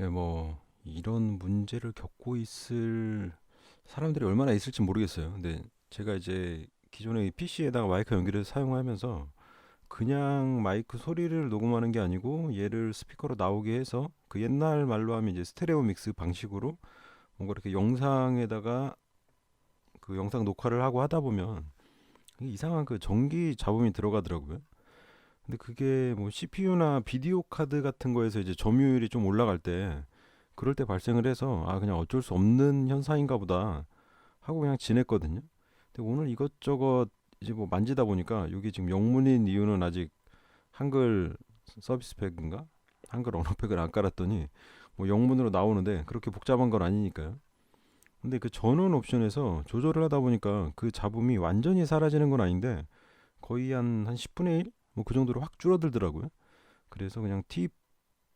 예, 뭐 이런 문제를 겪고 있을 사람들이 얼마나 있을지 모르겠어요. 근데 제가 이제 기존의 PC에다가 마이크 연결해서 사용하면서 그냥 마이크 소리를 녹음하는 게 아니고 얘를 스피커로 나오게 해서 그 옛날 말로 하면 이제 스테레오 믹스 방식으로 뭔가 이렇게 영상에다가 그 영상 녹화를 하고 하다 보면 이상한 그 전기 잡음이 들어가더라고요. 근데 그게 뭐 CPU나 비디오 카드 같은 거에서 이제 점유율이 좀 올라갈 때 그럴 때 발생을 해서 아 그냥 어쩔 수 없는 현상인가 보다 하고 그냥 지냈거든요. 근데 오늘 이것저것 이제 뭐 만지다 보니까 여기 지금 영문인 이유는 아직 한글 서비스 팩인가? 한글 언어 팩을 안 깔았더니 뭐 영문으로 나오는데 그렇게 복잡한 건 아니니까요. 근데 그 전원 옵션에서 조절을 하다 보니까 그 잡음이 완전히 사라지는 건 아닌데 거의 한, 한 10분의 1? 뭐 그 정도로 확 줄어들더라고요. 그래서 그냥 팁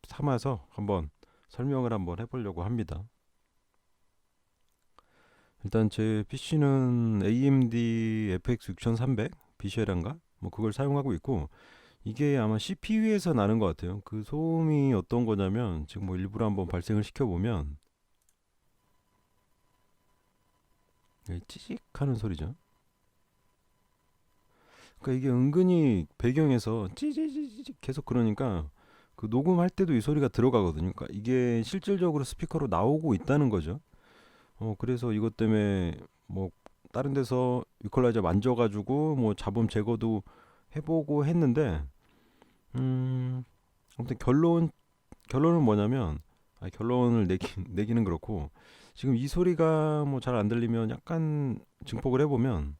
삼아서 한번 설명을 한번 해보려고 합니다. 일단 제 PC는 AMD FX 6300 비쉐란가 뭐 그걸 사용하고 있고 이게 아마 CPU에서 나는 것 같아요. 그 소음이 어떤 거냐면 지금 뭐 일부러 한번 발생을 시켜 보면 예, 찌직하는 소리죠. 그러니까 이게 은근히 배경에서 찌지지직 계속 그러니까 그 녹음할 때도 이 소리가 들어가거든요. 그러니까 이게 실질적으로 스피커로 나오고 있다는 거죠. 어 그래서 이것 때문에 뭐 다른 데서 이퀄라이저 만져가지고 뭐 잡음 제거도 해보고 했는데 음 아무튼 결론 결론은 뭐냐면 아 결론을 내기, 내기는 그렇고 지금 이 소리가 뭐 잘 안 들리면 약간 증폭을 해보면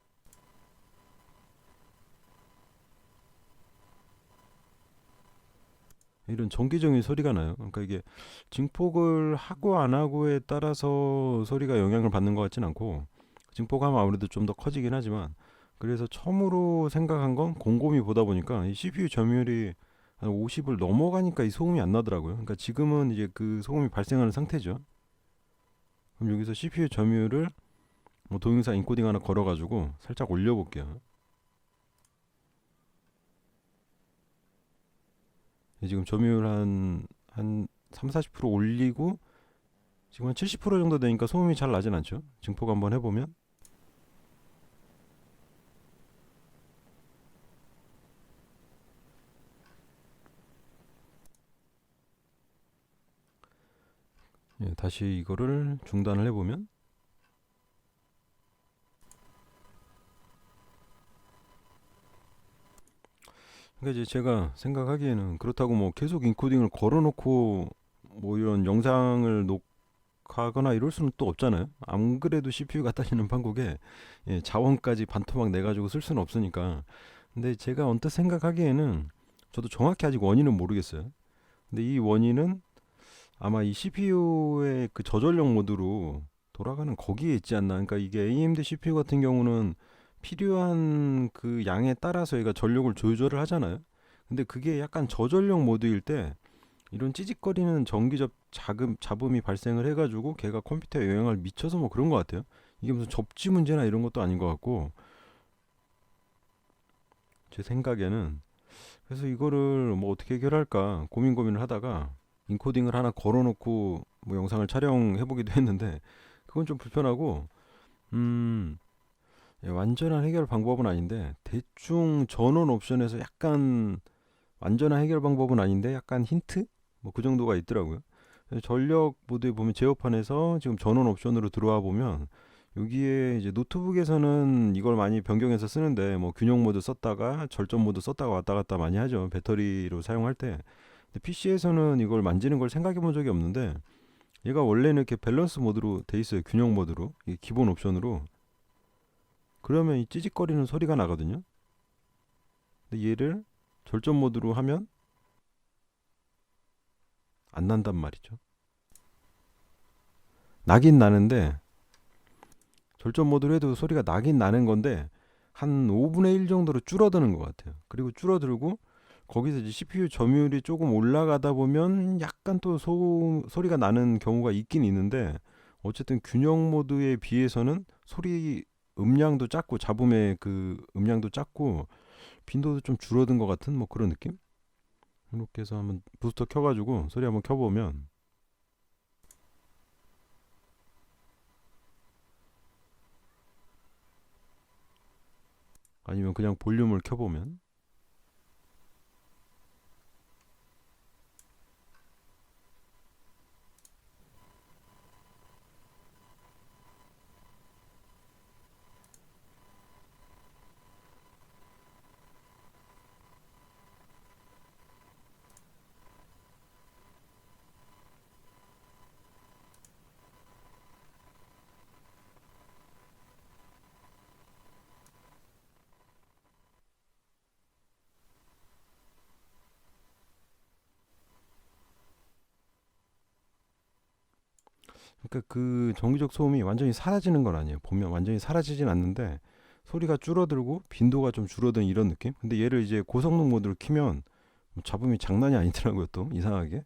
이런 정기적인 소리가 나요. 그러니까 이게 증폭을 하고 안 하고에 따라서 소리가 영향을 받는 것 같진 않고 증폭하면 아무래도 좀 더 커지긴 하지만 그래서 처음으로 생각한 건 곰곰이 보다 보니까 이 CPU 점유율이 한 50을 넘어가니까 이 소음이 안 나더라고요. 그러니까 지금은 이제 그 소음이 발생하는 상태죠. 그럼 여기서 CPU 점유율을 뭐 동영상 인코딩 하나 걸어가지고 살짝 올려볼게요. 지금 점유율 한, 한 3, 40% 올리고 지금 한 70% 정도 되니까 소음이 잘 나진 않죠. 증폭 한번 해보면 예, 다시 이거를 중단을 해보면 그러니까 이제 제가 생각하기에는 그렇다고 뭐 계속 인코딩을 걸어놓고 뭐 이런 영상을 녹화하거나 이럴 수는 또 없잖아요. 안 그래도 CPU가 딸리는 판국에 예, 자원까지 반토막 내가지고 쓸 수는 없으니까. 근데 제가 언뜻 생각하기에는 저도 정확히 아직 원인은 모르겠어요. 근데 이 원인은 아마 이 CPU의 그 저전력 모드로 돌아가는 거기에 있지 않나. 그러니까 이게 AMD CPU 같은 경우는 필요한 그 양에 따라서 얘가 전력을 조절을 하잖아요. 근데 그게 약간 저전력 모드일 때 이런 찌직거리는 전기접 자금 잡음이 발생을 해가지고 걔가 컴퓨터에 영향을 미쳐서 뭐 그런 것 같아요. 이게 무슨 접지 문제나 이런 것도 아닌 것 같고 제 생각에는 그래서 이거를 뭐 어떻게 해결할까 고민 고민을 하다가 인코딩을 하나 걸어놓고 뭐 영상을 촬영해 보기도 했는데 그건 좀 불편하고 음 예, 완전한 해결 방법은 아닌데 대충 전원 옵션에서 약간 완전한 해결 방법은 아닌데 약간 힌트 뭐 그 정도가 있더라고요. 전력 모드에 보면 제어판에서 지금 전원 옵션으로 들어와 보면 여기에 이제 노트북에서는 이걸 많이 변경해서 쓰는데 뭐 균형 모드 썼다가 절전 모드 썼다가 왔다 갔다 많이 하죠. 배터리로 사용할 때. 근데 PC에서는 이걸 만지는 걸 생각해 본 적이 없는데 얘가 원래는 이렇게 밸런스 모드로 돼 있어요. 균형 모드로. 이게 기본 옵션으로. 그러면 이 찌직거리는 소리가 나거든요. 근데 얘를 절전 모드로 하면 안 난단 말이죠. 나긴 나는데 절전 모드로 해도 소리가 나긴 나는 건데 한 5분의 1 정도로 줄어드는 것 같아요. 그리고 줄어들고 거기서 이제 CPU 점유율이 조금 올라가다 보면 약간 또 소, 소리가 나는 경우가 있긴 있는데 어쨌든 균형 모드에 비해서는 소리 음량도 작고 잡음의 그 음량도 작고 빈도도 좀 줄어든 것 같은 뭐 그런 느낌? 이렇게 해서 한번 부스터 켜가지고 소리 한번 켜보면 아니면 그냥 볼륨을 켜보면 그러니까 그 정기적 소음이 완전히 사라지는 건 아니에요. 보면 완전히 사라지진 않는데 소리가 줄어들고 빈도가 좀 줄어드는 이런 느낌? 근데 얘를 이제 고성능 모드로 키면 뭐 잡음이 장난이 아니더라고요. 또 이상하게.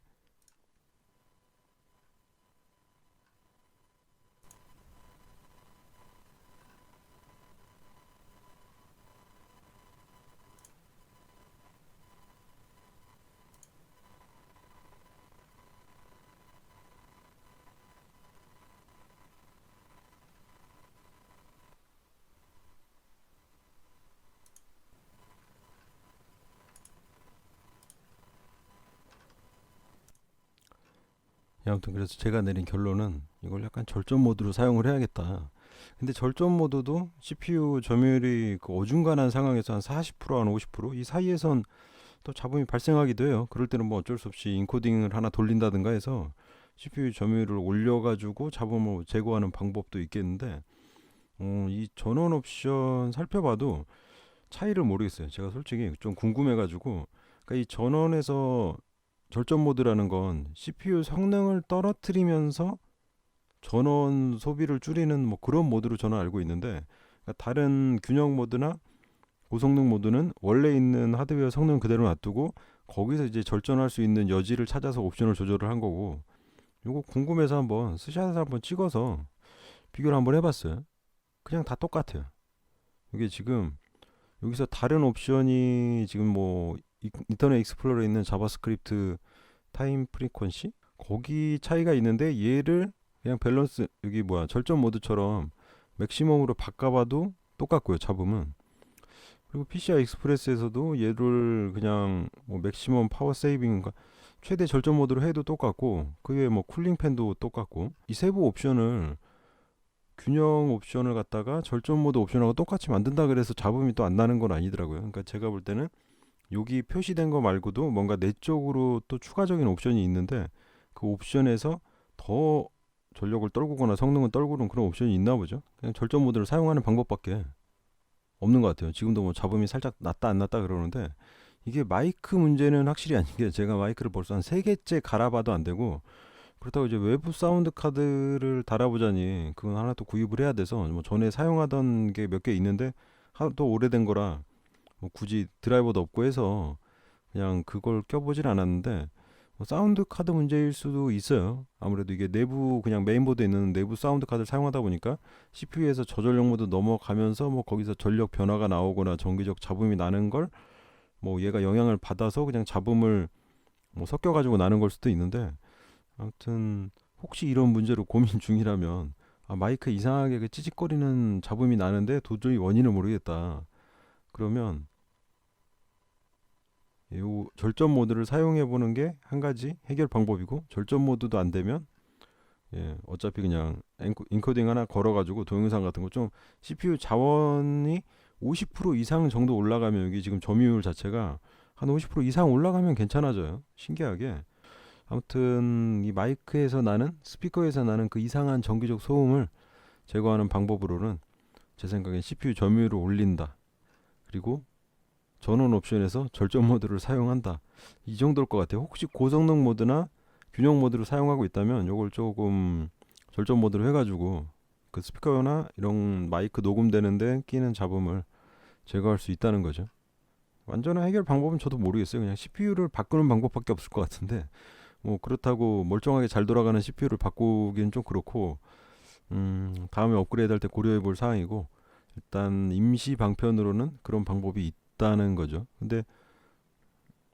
아무튼 그래서 제가 내린 결론은 이걸 약간 절전 모드로 사용을 해야겠다. 근데 절전 모드도 CPU 점유율이 그 어중간한 상황에서 한 40%, 한 50%이 사이에선 또 잡음이 발생하기도 해요. 그럴 때는 뭐 어쩔 수 없이 인코딩을 하나 돌린다든가 해서 CPU 점유율을 올려가지고 잡음을 제거하는 방법도 있겠는데, 어, 이 전원 옵션 살펴봐도 차이를 모르겠어요. 제가 솔직히 좀 궁금해가지고, 그러니까 이 전원에서 절전 모드라는 건 CPU 성능을 떨어뜨리면서 전원 소비를 줄이는 뭐 그런 모드로 저는 알고 있는데 그러니까 다른 균형 모드나 고성능 모드는 원래 있는 하드웨어 성능 그대로 놔두고 거기서 이제 절전할 수 있는 여지를 찾아서 옵션을 조절을 한 거고 요거 궁금해서 한번 스샷을 한번 찍어서 비교를 한번 해봤어요. 그냥 다 똑같아요. 이게 지금 여기서 다른 옵션이 지금 뭐 이- 인터넷 익스플로러에 있는 자바스크립트 타임 프리퀀시? 거기 차이가 있는데 얘를 그냥 밸런스 여기 뭐야 절전 모드처럼 맥시멈으로 바꿔봐도 똑같고요 잡음은. 그리고 PCI 익스프레스에서도 얘를 그냥 뭐 맥시멈 파워 세이빙인가? 최대 절전 모드로 해도 똑같고 그 외에 뭐 쿨링 팬도 똑같고. 이 세부 옵션을 균형 옵션을 갖다가 절전 모드 옵션하고 똑같이 만든다 그래서 잡음이 또 안 나는 건 아니더라고요. 그러니까 제가 볼 때는 여기 표시된 거 말고도 뭔가 내적으로 또 추가적인 옵션이 있는데 그 옵션에서 더 전력을 떨구거나 성능을 떨구는 그런 옵션이 있나 보죠. 그냥 절전 모드를 사용하는 방법밖에 없는 것 같아요. 지금도 뭐 잡음이 살짝 났다 안 났다 그러는데 이게 마이크 문제는 확실히 아닌 게 제가 마이크를 벌써 한 세 개째 갈아봐도 안 되고 그렇다고 이제 외부 사운드 카드를 달아보자니 그건 하나 또 구입을 해야 돼서 뭐 전에 사용하던 게 몇 개 있는데 하도 오래된 거라 뭐 굳이 드라이버도 없고 해서 그냥 그걸 껴보질 않았는데 뭐 사운드 카드 문제일 수도 있어요. 아무래도 이게 내부 그냥 메인보드에 있는 내부 사운드 카드를 사용하다 보니까 CPU에서 저전력 모드 넘어가면서 뭐 거기서 전력 변화가 나오거나 전기적 잡음이 나는 걸 뭐 얘가 영향을 받아서 그냥 잡음을 뭐 섞여 가지고 나는 걸 수도 있는데 아무튼 혹시 이런 문제로 고민 중이라면 아 마이크 이상하게 그 찌직거리는 잡음이 나는데 도저히 원인을 모르겠다. 그러면 요 절전 모드를 사용해 보는 게 한 가지 해결 방법이고 절전 모드도 안 되면 예, 어차피 그냥 인코딩 하나 걸어 가지고 동영상 같은 거 좀 CPU 자원이 50% 이상 정도 올라가면 여기 지금 점유율 자체가 한 50% 이상 올라가면 괜찮아져요. 신기하게. 아무튼 이 마이크에서 나는 스피커에서 나는 그 이상한 전기적 소음을 제거하는 방법으로는 제 생각엔 CPU 점유율을 올린다. 그리고 전원 옵션에서 절전 모드를 사용한다. 이 정도일 것 같아요. 혹시 고성능 모드나 균형 모드를 사용하고 있다면 이걸 조금 절전 모드로 해가지고 그 스피커나 이런 마이크 녹음되는데 끼는 잡음을 제거할 수 있다는 거죠. 완전한 해결 방법은 저도 모르겠어요. 그냥 CPU를 바꾸는 방법밖에 없을 것 같은데 뭐 그렇다고 멀쩡하게 잘 돌아가는 CPU를 바꾸기는 좀 그렇고 음, 다음에 업그레이드 할 때 고려해 볼 사항이고 일단 임시 방편으로는 그런 방법이 있 다는 거죠. 근데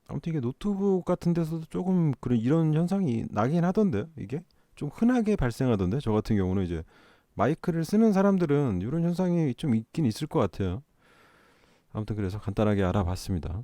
아무튼 이게 노트북 같은 데서도 조금 그런 이런 현상이 나긴 하던데요. 이게 좀 흔하게 발생하던데 저 같은 경우는 이제 마이크를 쓰는 사람들은 이런 현상이 좀 있긴 있을 것 같아요. 아무튼 그래서 간단하게 알아봤습니다.